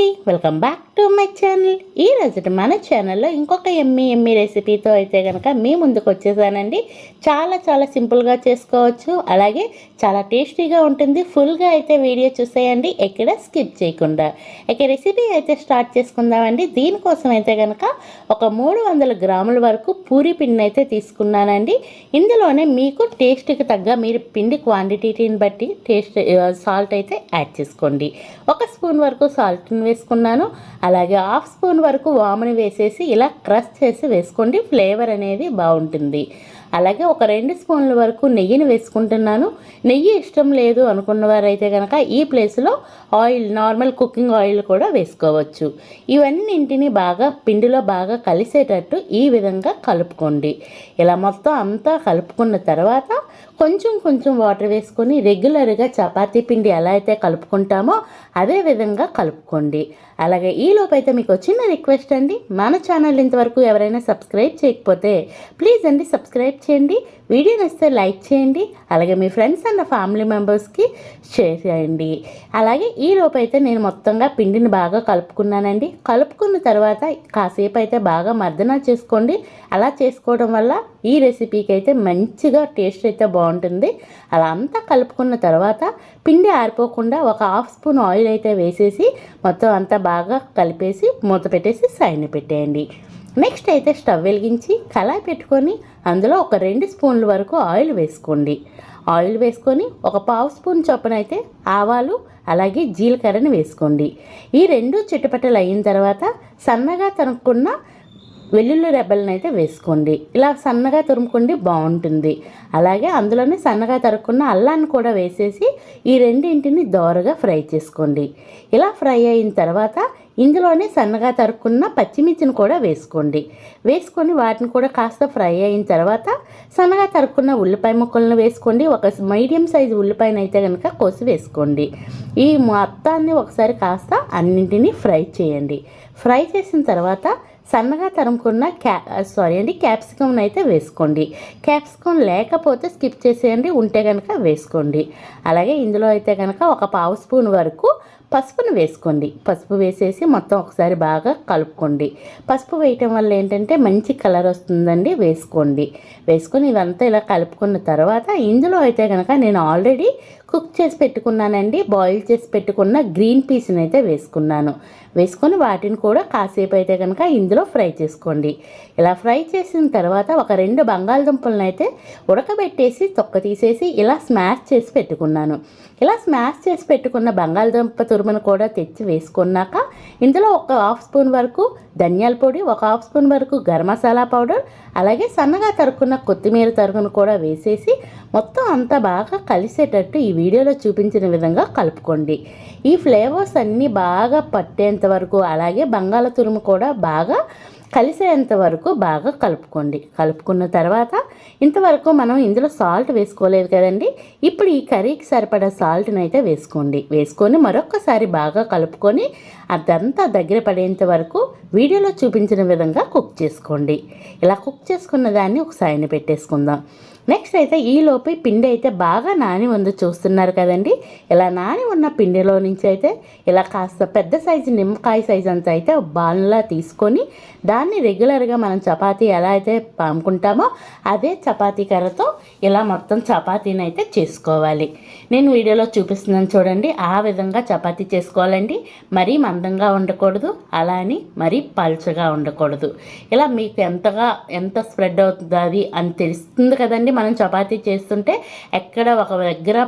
అండి. Welcome back to my channel ఈ రోజు మన ఛానల్లో ఇంకొక ఎమ్మి ఎమ్మి రెసిపీతో అయితే కనుక మీ ముందుకు వచ్చేసానండి. చాలా చాలా సింపుల్గా చేసుకోవచ్చు. అలాగే చాలా టేస్టీగా ఉంటుంది. ఫుల్గా అయితే వీడియో చూసేయండి. ఎక్కడ స్కిప్ చేయకుండా. ఇక రెసిపీ అయితే స్టార్ట్ చేసుకుందామండి. దీనికోసం అయితే కనుక ఒక మూడు వందల గ్రాముల వరకు పూరి పిండిని అయితే తీసుకున్నానండి. ఇందులోనే మీకు టేస్ట్కి తగ్గ మీరు పిండి క్వాంటిటీని బట్టి టేస్ట్ సాల్ట్ uh, అయితే యాడ్ చేసుకోండి. ఒక స్పూన్ వరకు సాల్ట్ని వేసుకున్నాను. అలాగే హాఫ్ స్పూన్ వరకు వాముని వేసేసి ఇలా క్రష్ చేసి వేసుకోండి. ఫ్లేవర్ అనేది బాగుంటుంది. అలాగే ఒక రెండు స్పూన్ల వరకు నెయ్యిని వేసుకుంటున్నాను. నెయ్యి ఇష్టం లేదు అనుకున్నవారైతే కనుక ఈ ప్లేస్లో ఆయిల్ నార్మల్ కుకింగ్ ఆయిల్ కూడా వేసుకోవచ్చు. ఇవన్నింటిని బాగా పిండిలో బాగా కలిసేటట్టు ఈ విధంగా కలుపుకోండి. ఇలా మొత్తం అంతా కలుపుకున్న తర్వాత కొంచెం కొంచెం వాటర్ వేసుకొని రెగ్యులర్గా చపాతీ పిండి ఎలా అయితే కలుపుకుంటామో అదే విధంగా కలుపుకోండి. అలాగే ఈ లోపైతే మీకు చిన్న రిక్వెస్ట్ అండి. మన ఛానల్ ఇంతవరకు ఎవరైనా సబ్స్క్రైబ్ చేయకపోతే ప్లీజ్ అండి సబ్స్క్రైబ్ చేయండి. వీడియో నచ్చితే లైక్ చేయండి అలాగే మీ ఫ్రెండ్స్ అండ్ ఫ్యామిలీ మెంబర్స్కి షేర్ చేయండి. అలాగే ఈ అయితే నేను మొత్తంగా పిండిని బాగా కలుపుకున్నానండి. కలుపుకున్న తర్వాత కాసేపు అయితే బాగా మర్దన చేసుకోండి. అలా చేసుకోవడం వల్ల ఈ రెసిపీకి అయితే మంచిగా టేస్ట్ అయితే బాగుంటుంది. అలా అంతా కలుపుకున్న తర్వాత పిండి ఆరిపోకుండా ఒక హాఫ్ స్పూన్ ఆయిల్ అయితే వేసేసి మొత్తం అంతా బాగా కలిపేసి మూత పెట్టేసి సైన్ పెట్టేయండి. నెక్స్ట్ అయితే స్టవ్ వెలిగించి కళాయి పెట్టుకొని అందులో ఒక రెండు స్పూన్ల వరకు ఆయిల్ వేసుకోండి. ఆయిల్ వేసుకొని ఒక పావు స్పూన్ చొప్పున అయితే ఆవాలు అలాగే జీలకర్రని వేసుకోండి. ఈ రెండు చిటపటలు అయిన తర్వాత సన్నగా తనుక్కున్న వెల్లుల్లి రెబ్బలను అయితే వేసుకోండి. ఇలా సన్నగా తురుముకోండి బాగుంటుంది. అలాగే అందులోనే సన్నగా తరుక్కున్న అల్లాన్ని కూడా వేసేసి ఈ రెండింటిని దోరగా ఫ్రై చేసుకోండి. ఇలా ఫ్రై అయిన తర్వాత ఇందులోనే సన్నగా తరుక్కున్న పచ్చిమిర్చిని కూడా వేసుకోండి. వేసుకొని వాటిని కూడా కాస్త ఫ్రై అయిన తర్వాత సన్నగా తరుక్కున్న ఉల్లిపాయ ముక్కలను వేసుకోండి. ఒక మీడియం సైజు ఉల్లిపాయను అయితే కనుక కోసి వేసుకోండి. ఈ మొత్తాన్ని ఒకసారి కాస్త అన్నింటినీ ఫ్రై చేయండి. ఫ్రై చేసిన తర్వాత సన్నగా తరుముకున్న క్యా సారీ అండి క్యాప్సికమ్ని అయితే వేసుకోండి. క్యాప్సికమ్ లేకపోతే స్కిప్ చేసేయండి ఉంటే కనుక వేసుకోండి. అలాగే ఇందులో అయితే కనుక ఒక పావు స్పూన్ వరకు పసుపును వేసుకోండి. పసుపు వేసేసి మొత్తం ఒకసారి బాగా కలుపుకోండి. పసుపు వేయటం వల్ల ఏంటంటే మంచి కలర్ వస్తుందండి వేసుకోండి. వేసుకొని ఇదంతా ఇలా కలుపుకున్న తర్వాత ఇందులో అయితే కనుక నేను ఆల్రెడీ కుక్ చేసి పెట్టుకున్నానండి. బాయిల్ చేసి పెట్టుకున్న గ్రీన్ పీస్ని అయితే వేసుకున్నాను. వేసుకొని వాటిని కూడా కాసేపు అయితే కనుక ఇందులో ఫ్రై చేసుకోండి. ఇలా ఫ్రై చేసిన తర్వాత ఒక రెండు బంగాళదుంపలను అయితే ఉడకబెట్టేసి తొక్క తీసేసి ఇలా స్మాష్ చేసి పెట్టుకున్నాను. ఇలా స్మాష్ చేసి పెట్టుకున్న బంగాళదుంప తురుమును కూడా తెచ్చి వేసుకున్నాక ఇందులో ఒక హాఫ్ స్పూన్ వరకు ధనియాల పొడి ఒక హాఫ్ స్పూన్ వరకు గరం మసాలా పౌడర్ అలాగే సన్నగా తరుక్కున్న కొత్తిమీర తరుగును కూడా వేసేసి మొత్తం అంతా బాగా కలిసేటట్టు ఇవి వీడియోలో చూపించిన విధంగా కలుపుకోండి. ఈ ఫ్లేవర్స్ అన్నీ బాగా పట్టేంత వరకు అలాగే బంగాళ తురుము కూడా బాగా కలిసేంత వరకు బాగా కలుపుకోండి. కలుపుకున్న తర్వాత ఇంతవరకు మనం ఇందులో సాల్ట్ వేసుకోలేదు కదండి. ఇప్పుడు ఈ కర్రీకి సరిపడా సాల్ట్ని అయితే వేసుకోండి. వేసుకొని మరొకసారి బాగా కలుపుకొని అదంతా దగ్గర పడేంత వరకు వీడియోలో చూపించిన విధంగా కుక్ చేసుకోండి. ఇలా కుక్ చేసుకున్న దాన్ని ఒక పెట్టేసుకుందాం. నెక్స్ట్ అయితే ఈలోపు పిండి అయితే బాగా నాని ఉంది చూస్తున్నారు కదండి. ఇలా నాని ఉన్న పిండిలో నుంచి అయితే ఇలా కాస్త పెద్ద సైజు నిమ్మకాయ సైజు అంత అయితే బాల్లా తీసుకొని దాన్ని రెగ్యులర్గా మనం చపాతీ ఎలా అయితే పాముకుంటామో అదే చపాతీ కర్రతో ఇలా మొత్తం చపాతీని అయితే చేసుకోవాలి. నేను వీడియోలో చూపిస్తున్నాను చూడండి. ఆ విధంగా చపాతీ చేసుకోవాలండి. మరీ మందంగా ఉండకూడదు. అలా అని మరీ పల్చగా ఉండకూడదు. ఇలా మీకు ఎంతగా ఎంత స్ప్రెడ్ అవుతుంది అని తెలుస్తుంది కదండి. మనం చపాతీ చేస్తుంటే ఎక్కడ ఒక దగ్గర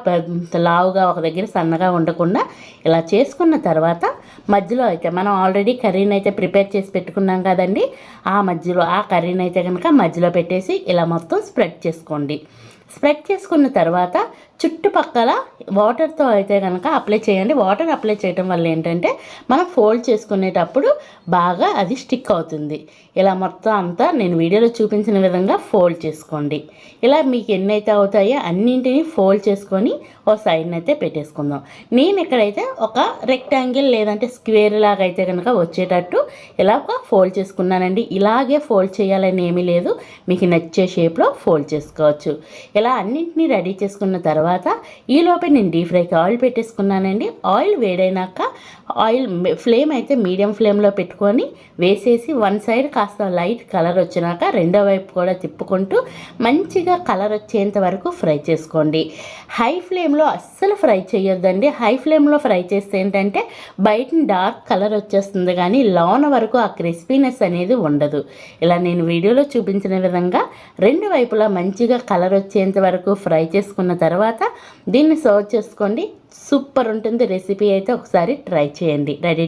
లావుగా ఒక దగ్గర సన్నగా ఉండకుండా ఇలా చేసుకున్న తర్వాత మధ్యలో అయితే మనం ఆల్రెడీ కర్రీని అయితే ప్రిపేర్ చేసి పెట్టుకున్నాం కదండి. ఆ మధ్యలో ఆ కర్రీని అయితే కనుక మధ్యలో పెట్టేసి ఇలా మొత్తం స్ప్రెడ్ చేసుకోండి. స్ప్రెడ్ చేసుకున్న తర్వాత చుట్టుపక్కల వాటర్తో అయితే కనుక అప్లై చేయండి. వాటర్ అప్లై చేయడం వల్ల ఏంటంటే మనం ఫోల్డ్ చేసుకునేటప్పుడు బాగా అది స్టిక్ అవుతుంది. ఇలా మొత్తం అంతా నేను వీడియోలో చూపించిన విధంగా ఫోల్డ్ చేసుకోండి. ఇలా మీకు ఎన్నైతే అవుతాయో అన్నింటినీ ఫోల్డ్ చేసుకొని ఓ సైడ్ని అయితే పెట్టేసుకుందాం. నేను ఇక్కడైతే ఒక రెక్టాంగిల్ లేదంటే స్క్వేర్ లాగా అయితే కనుక వచ్చేటట్టు ఇలా ఒక ఫోల్డ్ చేసుకున్నానండి. ఇలాగే ఫోల్డ్ చేయాలని ఏమీ లేదు. మీకు నచ్చే షేప్లో ఫోల్డ్ చేసుకోవచ్చు. ఇలా అన్నింటినీ రెడీ చేసుకున్న తర్వాత తర్వాత ఈలోపే నేను డీప్ ఫ్రైకి ఆయిల్ పెట్టేసుకున్నానండి. ఆయిల్ వేడైనాక ఆయిల్ ఫ్లేమ్ అయితే మీడియం ఫ్లేమ్లో పెట్టుకొని వేసేసి వన్ సైడ్ కాస్త లైట్ కలర్ వచ్చినాక రెండో వైపు కూడా తిప్పుకుంటూ మంచిగా కలర్ వచ్చేంత వరకు ఫ్రై చేసుకోండి. హై ఫ్లేమ్లో అస్సలు ఫ్రై చేయొద్దండి. హై ఫ్లేమ్లో ఫ్రై చేస్తే ఏంటంటే బయట డార్క్ కలర్ వచ్చేస్తుంది కానీ లోన వరకు ఆ క్రిస్పీనెస్ అనేది ఉండదు. ఇలా నేను వీడియోలో చూపించిన విధంగా రెండు వైపులా మంచిగా కలర్ వచ్చేంత వరకు ఫ్రై చేసుకున్న తర్వాత తర్వాత దీన్ని సర్వ్ చేసుకోండి. సూపర్ ఉంటుంది. రెసిపీ అయితే ఒకసారి ట్రై చేయండి. రెడీ